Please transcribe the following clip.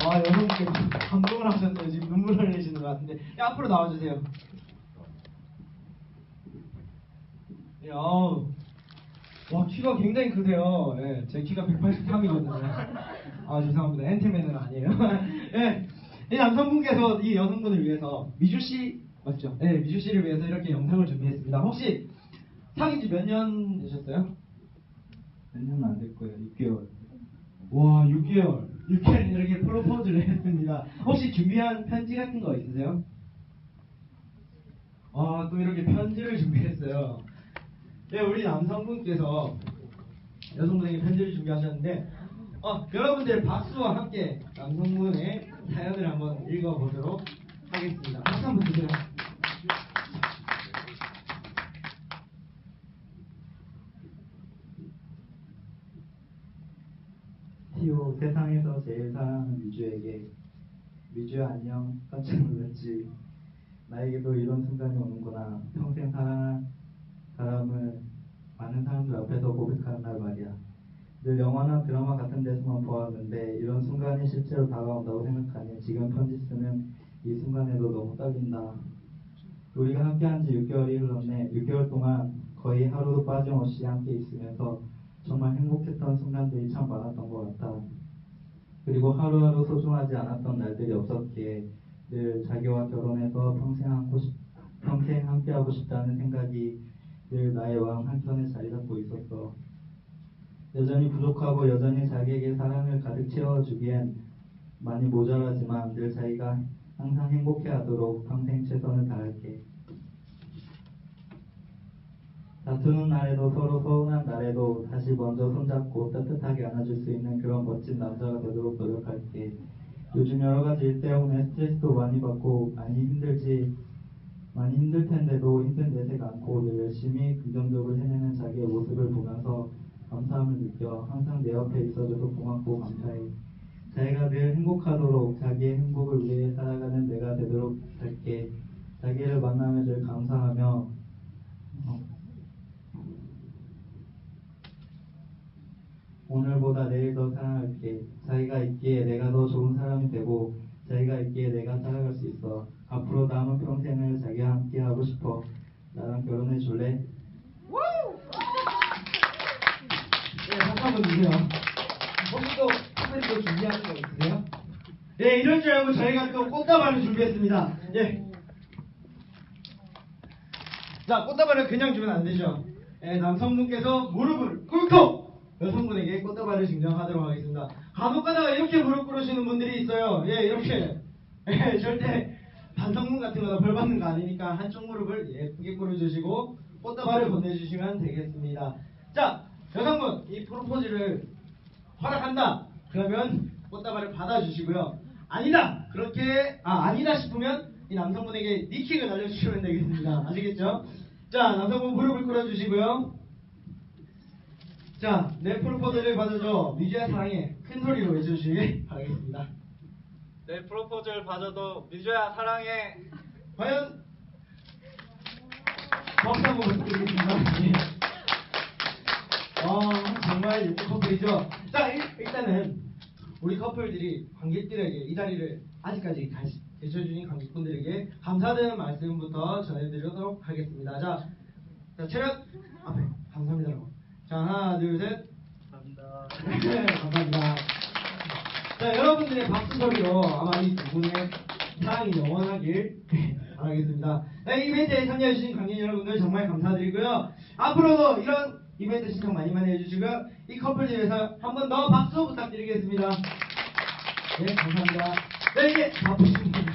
아, 여성분께 감동을 하셨네요. 지금 눈물을 흘리시는 것 같은데. 야, 앞으로 나와주세요. 예, 아우. 와, 키가 굉장히 크세요. 예, 제 키가 183이거든요. 아, 죄송합니다. 엔트맨은 아니에요. 예, 이 남성분께서 이 여성분을 위해서 미주 씨, 맞죠? 네, 미주 씨를 위해서 이렇게 영상을 준비했습니다. 혹시 사귄 지 몇 년 되셨어요? 몇 년은 안 될 거예요. 6개월. 와, 6개월. 6개월 이렇게 프로포즈를 했습니다. 혹시 준비한 편지 같은 거 있으세요? 아, 또 이렇게 편지를 준비했어요. 네, 우리 남성분께서 여성분에게 편지를 준비하셨는데, 어, 여러분들 박수와 함께 남성분의 사연을 한번 읽어보도록 하겠습니다. 박수 한번 주세요. 티오 세상에서 제일 사랑하는 미주에게 미주야 안녕 깜짝 놀랐지. 나에게도 이런 순간이 오는구나. 평생 사랑한 사람을 많은 사람들 앞에서 고백하는 날 말이야. 늘 영화나 드라마 같은 데서만 보았는데 이런 순간이 실제로 다가온다고 생각하니 지금 편지 쓰는 이 순간에도 너무 떨린다. 우리가 함께한 지 6개월이 흘렀네. 6개월 동안 거의 하루도 빠짐없이 함께 있으면서 정말 행복했던 순간들이 참 많았던 것 같아. 그리고 하루하루 소중하지 않았던 날들이 없었기에 늘 자기와 결혼해서 평생 싶, 평생 함께하고 싶다는 생각이 늘 나의 마음 한켠에 자리 잡고 있었어. 여전히 부족하고 여전히 자기에게 사랑을 가득 채워주기엔 많이 모자라지만 늘 자기가 항상 행복해하도록 평생 최선을 다할게. 다투는 날에도 서로 서운한 날에도 다시 먼저 손잡고 따뜻하게 안아줄 수 있는 그런 멋진 남자가 되도록 노력할게. 요즘 여러 가지 일 때문에 스트레스도 많이 받고 많이 힘들지 많이 힘들 텐데도 힘든 내색 않고 늘 열심히 긍정적으로 해내는 자기의 모습을 보면서 감사함을 느껴 항상 내 옆에 있어줘서 고맙고 감사해. 자기가 늘 행복하도록 자기의 행복을 위해 살아가는 내가 되도록 할게. 자기를 만나며 늘 감사하며 어, 오늘보다 내일 더 사랑할게. 자기가 있기에 내가 더 좋은 사람이 되고, 자기가 있기에 내가 살아갈 수 있어. 앞으로 남은 평생을 자기와 함께 하고 싶어. 나랑 결혼해 줄래? 네, 박수 한번 주세요. 혹시 또 선생님도 준비하는 거 있으세요? 네, 이럴 줄 알고 저희가 또 꽃다발을 준비했습니다. 예. 자, 꽃다발을 그냥 주면 안 되죠. 예, 남성분께서 무릎을 꿇고 여성분에게 꽃다발을 증정하도록 하겠습니다. 간혹 가다가 이렇게 무릎 꿇으시는 분들이 있어요. 예, 이렇게. 예, 절대 반성문 같은 거나 벌 받는 거 아니니까 한쪽 무릎을 예쁘게 꿇어주시고 꽃다발을 건네주시면 되겠습니다. 자, 여성분, 이 프로포즈를 허락한다. 그러면 꽃다발을 받아주시고요. 아니다. 그렇게 아 아니다 싶으면 이 남성분에게 니킥을 날려주시면 되겠습니다. 아시겠죠? 자, 남성분 무릎을 꿇어주시고요. 자, 내 프로포즈를 받아줘. 미주야 사랑해. 큰 소리로 외쳐주시길 바라겠습니다. 내 프로포즈를 받아도 미주야 사랑해. 과연 박수 한번 부탁드리겠습니다. 예. 어, 정말 예쁜 커플이죠. 자, 일, 일단은 우리 커플들이 관객들에게 이 자리를 아직까지 계셔주신 관객분들에게 감사드리는 말씀부터 전해드리도록 하겠습니다. 자, 자 체력 앞에. 자, 하나, 둘, 셋. 감사합니다. 네, 감사합니다. 자, 여러분들의 박수 소리로 아마 이 두 분의 사랑이 영원하길 바라겠습니다. 네, 이벤트에 참여해주신 관객 여러분들 정말 감사드리고요. 앞으로도 이런 이벤트 신청 많이 많이 해주시고요. 이 커플 위해서 한 번 더 박수 부탁드리겠습니다. 네, 감사합니다. 네, 이제 바쁘신 분들